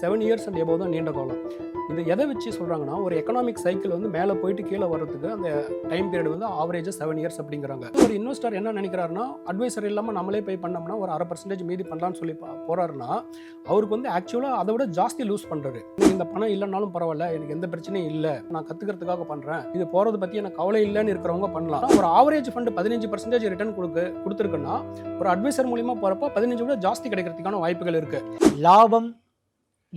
Seven years and above தான் நீண்ட காலம். இது எதை வச்சு சொல்கிறாங்கன்னா ஒரு எக்கனாமிக் சைக்கிள் வந்து மேலே போயிட்டு கீழே வர்றதுக்கு அந்த டைம் பீரியட் வந்து ஆவரேஜாக செவன் இயர்ஸ் அப்படிங்கிறாங்க. ஒரு இன்வெஸ்டர் என்ன நினைக்கிறாருன்னா அட்வைசர் இல்லாமல் நம்மளே போய் பண்ணோம்னா ஒரு அரை பர்சன்டேஜ் மீதி பண்ணலாம்னு சொல்லி போகிறாருன்னா அவருக்கு வந்து ஆக்சுவலாக அதை விட ஜாஸ்தி லூஸ் பண்ணுறாரு இந்த பணம் இல்லைனாலும் பரவாயில்ல எனக்கு எந்த பிரச்சனையும் இல்லை. நான் கற்றுக்கிறதுக்காக பண்ணுறேன் இது போகிறத பற்றி எனக்கு கவலை இல்லைன்னு இருக்கிறவங்க பண்ணலாம். ஒரு ஆவரேஜ் ஃபண்டு பதினஞ்சு பர்சன்டேஜ் ரிட்டர்ன் கொடுக்க கொடுத்துருக்குன்னா ஒரு அட்வைசர் மூலியமாக போகிறப்ப பதினஞ்சு விட ஜாஸ்தி கிடைக்கிறதுக்கான வாய்ப்புகள் இருக்குது லாபம்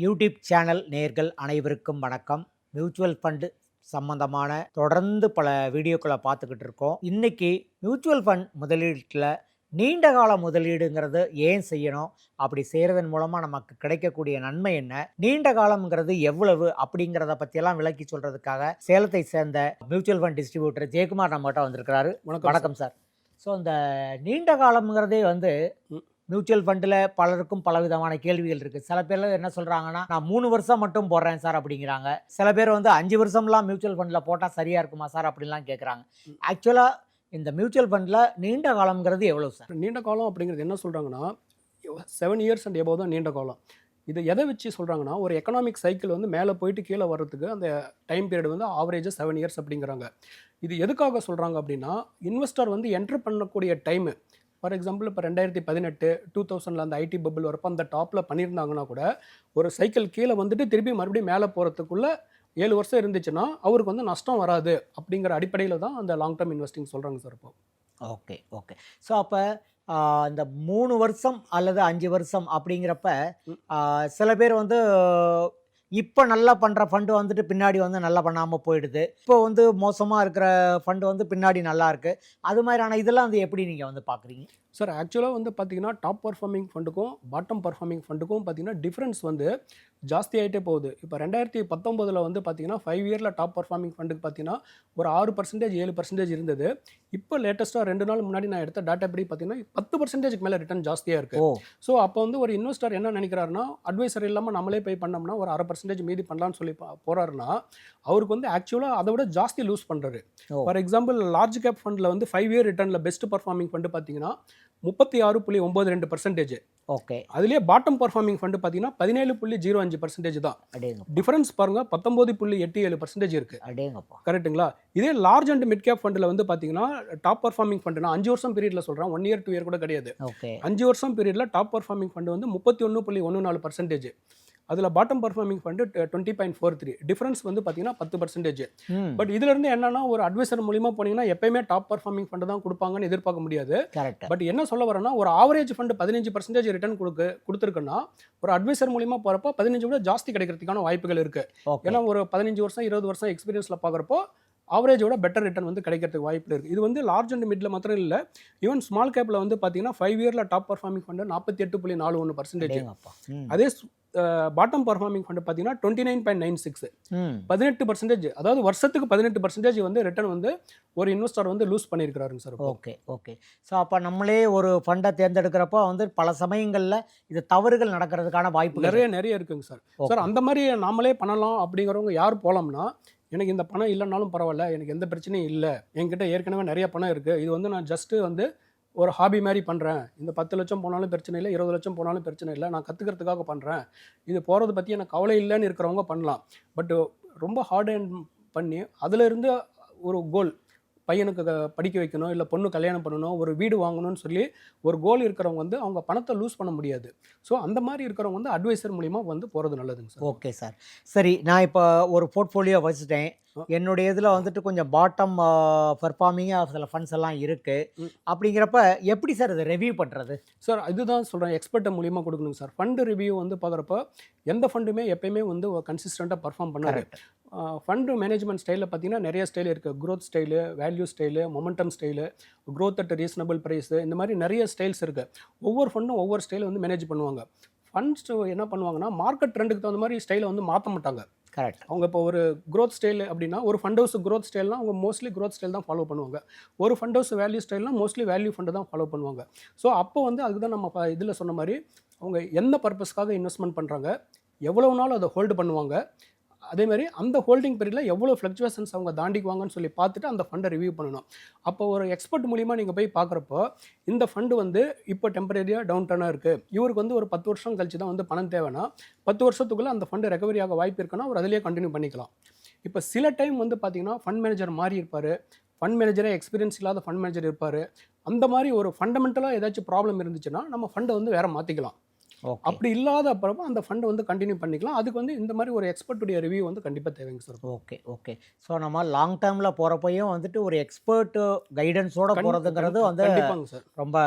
யூடியூப் சேனல் நேர்கள் அனைவருக்கும் வணக்கம். மியூச்சுவல் ஃபண்டு சம்பந்தமான தொடர்ந்து பல வீடியோக்களை பார்த்துக்கிட்டு இருக்கோம். இன்னைக்கு மியூச்சுவல் ஃபண்ட் முதலீட்டில் நீண்ட கால முதலீடுங்கிறது ஏன் செய்யணும்? அப்படி செய்கிறதன் மூலமாக நமக்கு கிடைக்கக்கூடிய நன்மை என்ன? நீண்ட காலம்ங்கிறது எவ்வளவு? அப்படிங்கிறத பற்றியெல்லாம் விளக்கி சொல்கிறதுக்காக சேலத்தை சேர்ந்த மியூச்சுவல் ஃபண்ட் டிஸ்ட்ரிபியூட்டர் ஜெயக்குமார் நம்மகிட்ட வந்திருக்கிறாரு. வணக்கம் சார். ஸோ இந்த நீண்ட காலம்ங்கிறதே வந்து. மியூச்சுவல் ஃபண்டில் பலருக்கும் பல விதமான கேள்விகள் இருக்குது சில பேர் என்ன சொல்கிறாங்கன்னா நான் மூணு வருஷம் மட்டும் போடுறேன் சார் அப்படிங்கிறாங்க. சில பேர் வந்து அஞ்சு வருஷம்லாம் மியூச்சுவல் ஃபண்டில் போட்டால் சரியாக இருக்குமா சார்? அப்படின்லாம் கேட்குறாங்க. ஆக்சுவலாக இந்த மியூச்சுவல் ஃபண்டில் நீண்ட காலம்ங்கிறது எவ்வளோ சார்? நீண்ட காலம் அப்படிங்கிறது என்ன சொல்கிறாங்கன்னா செவன் இயர்ஸ் அண்ட் எபோவ் தான் நீண்ட காலம். இது எதை வச்சு சொல்கிறாங்கன்னா ஒரு எக்கனாமிக் சைக்கிள் வந்து மேலே போயிட்டு கீழே வர்றதுக்கு அந்த டைம் பீரியட் வந்து ஆவரேஜாக செவன் இயர்ஸ் அப்படிங்கிறாங்க. இது எதுக்காக சொல்கிறாங்க அப்படின்னா இன்வெஸ்டர் வந்து என்ட்ரு பண்ணக்கூடிய டைமு ஃபார் எக்ஸாம்பிள் இப்போ ரெண்டாயிரத்தி பதினெட்டு டூ தௌசண்டில் அந்த ஐடி பபிள் வரப்போ அந்த டாப்பில் பண்ணியிருந்தாங்கன்னா கூட ஒரு சைக்கிள் கீழே வந்துட்டு திருப்பி மறுபடியும் மேலே போகிறதுக்குள்ள ஏழு வருஷம் இருந்துச்சுன்னா அவருக்கு வந்து நஷ்டம் வராது அப்படிங்கிற அடிப்படையில் தான் அந்த லாங் டேர்ம் இன்வெஸ்டிங் சொல்கிறாங்க சார் இப்போ. ஓகே ஓகே ஸோ அப்போ இந்த மூணு வருஷம் அல்லது அஞ்சு வருஷம் அப்படிங்கிறப்ப சில பேர் வந்து இப்போ நல்லா பண்ணுற ஃபண்டு வந்துட்டு பின்னாடி வந்து நல்லா பண்ணாமல் போயிடுது. இப்போ வந்து மோசமாக இருக்கிற ஃபண்டு வந்து பின்னாடி நல்லா இருக்குது அது மாதிரியான இதெல்லாம் வந்து எப்படி நீங்கள் வந்து பார்க்குறீங்க சார் ஆக்சுவலாக வந்து பார்த்தீங்கன்னா டாப் பர்ஃபார்மிங் ஃபண்டுக்கும் பாட்டம் பர்ஃபார்மிங் ஃபண்டுக்கும் பார்த்தீங்கன்னா டிஃப்ரென்ஸ் வந்து ஜாஸ்தி ஆகிட்டே போகுது. இப்போ ரெண்டாயிரத்தி பத்தொம்போதில் வந்து பார்த்தீங்கன்னா ஃபைவ் இயரில் டாப் பர்ஃபார்மிங் ஃபண்டுக்கு பார்த்தீங்கன்னா ஒரு ஆறு பர்சன்டேஜ் ஏழு பர்சன்டேஜ் இருந்தது. இப்போ லேட்டஸ்ட்டாக ரெண்டு நாள் முன்னாடி நான் எடுத்த டேட்டா படி பார்த்தீங்கன்னா பத்து பர்சன்டேஜ்க்கு மேலே ரிட்டர்ன் ஜாஸ்தியாக இருக்குது ஸோ அப்போ வந்து ஒரு இன்வெஸ்டர் என்ன நினைக்கிறாருன்னா அட்வைசர் இல்லாமல் நம்மளே பே பண்ணோம்னா ஒரு அரை பர்சன்டேஜ் மீதி பண்ணலாம்னு சொல்லி பா- போறாருன்னா அவருக்கு வந்து ஆக்சுவலாக அதை விட ஜாஸ்தி லூஸ் பண்ணுறாரு. ஃபார் எக்ஸாம்பிள் லார்ஜ் கேப் ஃபண்டில் வந்து ஃபைவ் இயர் ரிட்டர்னில் பெஸ்ட் பர்ஃபார்மிங் ஃபண்டு பார்த்தீங்கன்னா முப்பத்தி ஆறு புள்ளி ஒம்பது ரெண்டு பர்சன்டேஜ் ஓகே. அதுலேயே பாட்டம் பர்ஃபார்மிங் ஃபண்டு பார்த்தீங்கன்னா பதினேழு புள்ளி ஜீரோ அஞ்சு பர்சன்டேஜ் தான். டிஃபரன்ஸ் பாருங்க பத்தொம்போது புள்ளி எட்டு ஏழு பர்சன்டேஜ் அடேங்கப்பா. கரெக்ட்டுங்களா இதே லார்ஜ் அண்ட் மிட் கேப் ஃபண்டில் வந்து பார்த்தீங்கன்னா டாப் பர்ஃபார்மிங் ஃபண்டு நான் அஞ்சு வருஷம் பீரியடில் சொல்கிறேன் ஒன் இயர் டூ இயர் கூட கிடையாது. அஞ்சு வருஷம் பீரியடில் டாப் பர்ஃபார்மிங் ஃபண்டு வந்து முப்பத்தி ஒன்று புள்ளி ஒன்று நாலு பர்சன்டேஜ் அதில் bottom performing fund twenty point four three difference வந்து பார்த்தீங்கன்னா பத்து பர்சன்டேஜ் பட் இதுலேருந்து என்னன்னா ஒரு அட்வைசர் மூலியமா போனீங்கன்னா எப்பயுமே டாப் பர்ஃபார்மிங் ஃபண்டு தான் கொடுப்பாங்கன்னு எதிர்பார்க்க முடியாது. கரெக்ட் பட் என்ன சொல்ல வரேன்னா ஒரு ஆவரேஜ் ஃபண்டு பதினஞ்சு பர்சன்டேஜ் ரிட்டர்ன் கொடுக்க கொடுத்துருக்குன்னா ஒரு அட்வைசர் மூலியமா போகிறப்போ பதினஞ்சு விட ஜாஸ்தி கிடைக்கிறதுக்கான வாய்ப்புகள் இருக்கு. ஓகே ஏன்னா ஒரு பதினஞ்சு வருஷம் இருபது வருஷம் எக்ஸ்பீரியன்ஸில் பார்க்குறப்போ ஆவரேஜோட பெட்டர் ரிட்டர்ன் வந்து கிடைக்கிறதுக்கு வாய்ப்பு இருக்குது இது வந்து லார்ஜ் அண்ட் மிட்ல மாத்திரம் இல்லை. ஈவன் ஸ்மால் கேப்பில் வந்து பார்த்தீங்கன்னா ஃபைவ் இயரில் டாப் பர்ஃபார்மிங் ஃபண்டு நாற்பத்தி எட்டு புள்ளி நாலு ஒன்று பர்சன்டேஜ் அதே பாட்டம் பர்ஃபார்மிங் ஃபண்டு பார்த்தீங்கன்னா twenty nine point nine six பதினெட்டு பர்சன்டேஜ் அதாவது வருஷத்துக்கு பதினெட்டு பர்சன்டேஜ் வந்து ரிட்டர்ன் வந்து ஒரு இன்வெஸ்டர் வந்து லூஸ் பண்ணியிருக்கிறாருங்க சார். Okay okay. ஸோ அப்போ நம்மளே ஒரு ஃபண்டை தேர்ந்தெடுக்கிறப்போ வந்து பல சமயங்களில் இது தவறுகள் நடக்கிறதுக்கான வாய்ப்புகள் நிறைய நிறைய இருக்குங்க சார். சார் அந்த மாதிரி நாமளே பண்ணலாம் அப்படிங்கிறவங்க யார் போகலாம்னா எனக்கு இந்த பணம் இல்லைனாலும் பரவாயில்ல எனக்கு எந்த பிரச்சனையும் இல்லை. என்கிட்ட ஏற்கனவே நிறைய பணம் இருக்குது இது வந்து நான் ஜஸ்ட்டு வந்து ஒரு ஹாபி மாதிரி பண்ணுறேன் இந்த பத்து லட்சம் போனாலும் பிரச்சனை இல்லை இருபது லட்சம் போனாலும் பிரச்சனை இல்லை. நான் கற்றுக்கிறதுக்காக பண்ணுறேன் இது போகிறத பற்றி எனக்கு கவலை இல்லைன்னு இருக்கிறவங்க பண்ணலாம். பட் ரொம்ப ஹார்ட் அண்ட் பண்ணி அதிலிருந்து ஒரு கோல் பையனுக்கு படிக்க வைக்கணும் இல்லை பொண்ணு கல்யாணம் பண்ணணும் ஒரு வீடு வாங்கணும்னு சொல்லி ஒரு கோல் இருக்கிறவங்க வந்து அவங்க பணத்தை லூஸ் பண்ண முடியாது. ஸோ அந்த மாதிரி இருக்கிறவங்க வந்து அட்வைசர் மூலிமா வந்து போகிறது நல்லதுங்க சார். ஓகே சார் சரி நான் இப்போ ஒரு போர்ட்ஃபோலியோ வச்சுட்டேன். என்னுடைய இதில் வந்துட்டு கொஞ்சம் பாட்டம் பெர்ஃபார்மிங்காக சில ஃபண்ட்ஸ் எல்லாம் இருக்குது. அப்படிங்கிறப்ப எப்படி சார் இதை ரெவ்யூ பண்ணுறது சார் இதுதான் சொல்கிறேன் எக்ஸ்பர்ட்டை மூலியமாக கொடுக்கணுங்க சார் ஃபண்டு ரிவ்யூ வந்து பார்க்குறப்ப எந்த ஃபண்டுமே எப்பயுமே வந்து கன்சிஸ்டண்ட்டாக பர்ஃபார்ம் பண்ணாரு ஃபண்டு மேனேஜ்மெண்ட் ஸ்டைலில் பார்த்தீங்கன்னா நிறைய ஸ்டைல் இருக்குது growth style value style momentum style growth at reasonable price இந்த மாதிரி நிறைய ஸ்டைல்ஸ் இருக்குது ஒவ்வொரு ஃபண்டும் ஒவ்வொரு ஸ்டைல் வந்து மேனேஜ் பண்ணுவாங்க. ஃபண்ட்ஸ் என்ன பண்ணுவாங்கன்னா மார்க்கெட் ட்ரெண்டுக்கு தகுந்த மாதிரி ஸ்டைலை வந்து மாற்ற மாட்டாங்க. கரெக்ட் அவங்க இப்போ ஒரு க்ரோத் ஸ்டைல் அப்படின்னா ஒரு ஃபண்ட் ஹவுஸ் க்ரோத் ஸ்டைல்னா அவங்க மோஸ்ட்லி க்ரோத் ஸ்டைல் தான் ஃபாலோ பண்ணுவாங்க. ஒரு ஃபண்ட் ஹவுஸ் வேல்யூ ஸ்டைல்னா மோஸ்ட்லி வேல்யூ ஃபண்டு தான் ஃபாலோ பண்ணுவாங்க. ஸோ அப்போ வந்து அதுக்கு தான் நம்ம இதில் சொன்ன மாதிரி அவங்க எந்த பர்பஸ்க்காக இன்வெஸ்ட்மெண்ட் பண்ணுறாங்க எவ்வளவு நாள் அதை ஹோல்டு பண்ணுவாங்க அதே மாதிரி அந்த ஹோல்டிங் பீரியடில் எவ்வளோ ஃப்ளக்சுவேஷன்ஸ் அவங்க தாண்டிக்குவாங்கன்னு சொல்லி பார்த்துட்டு அந்த ஃபண்டை ரிவ்யூ பண்ணணும். அப்போ ஒரு எக்ஸ்பர்ட் மூலிமா நீங்கள் போய் பார்க்குறப்போ இந்த ஃபண்டு வந்து இப்போ டெம்பரரியாக டவுன் டர்னாக இருக்குது இவருக்கு வந்து ஒரு பத்து வருஷம் கழிச்சு தான் வந்து பணம் தேவைன்னா பத்து வருஷத்துக்குள்ளே அந்த ஃபண்டு ரெக்கவரி ஆக வாய்ப்பு இருக்குன்னா அவர் அதிலேயே கண்டினியூ பண்ணிக்கலாம். இப்போ சில டைம் வந்து பார்த்தீங்கன்னா ஃபண்ட் மேனேஜர் மாறி இருப்பார். ஃபண்ட் மேனேஜரே எக்ஸ்பீரியன்ஸ் இல்லாத ஃபண்ட் மேனேஜர் இருப்பார். அந்த மாதிரி ஒரு ஃபண்டமெண்டலாக ஏதாச்சும் ப்ராப்ளம் இருந்துச்சுன்னா நம்ம ஃபண்டை வந்து வேறு மாற்றிக்கலாம் அப்படி இல்லாத அப்புறமா அந்த ஃபண்டை வந்து கண்டினியூ பண்ணிக்கலாம். அதுக்கு வந்து இந்த மாதிரி ஒரு எக்ஸ்பர்ட்டுடைய ரிவ்யூ வந்து கண்டிப்பாக தேவைங்க சார் ஓகே ஓகே. ஸோ நம்ம லாங் டேர்மில் போகிறப்பையும் வந்துட்டு ஒரு எக்ஸ்பர்ட் கைடன்ஸோட போகிறதுங்கிறது வந்து ரொம்ப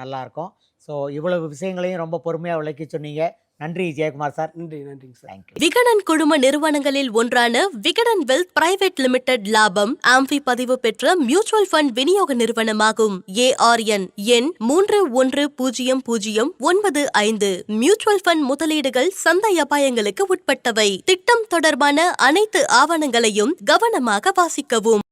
நல்லா இருக்கும். ஸோ இவ்வளவு விஷயங்களையும் ரொம்ப பொறுமையாக விளக்கி சொன்னீங்க. நன்றி ஜெயக்குமார் சார். நன்றி நன்றிங்க சார். தேங்க்யூ விகடன் குழும நிறுவனங்களில் ஒன்றான விகடன் வெல்த் பிரைவேட் லிமிடெட் லாபம் ஆம்பி பதிவு பெற்ற மியூச்சுவல் ஃபண்ட் விநியோக நிறுவனமாகும். ஏஆர்என் எண் மூன்று ஒன்று பூஜ்ஜியம் பூஜ்ஜியம் ஒன்பது ஐந்து. மியூச்சுவல் ஃபண்ட் முதலீடுகள் சந்தை அபாயங்களுக்கு உட்பட்டவை. திட்டம் தொடர்பான அனைத்து ஆவணங்களையும் கவனமாக வாசிக்கவும்.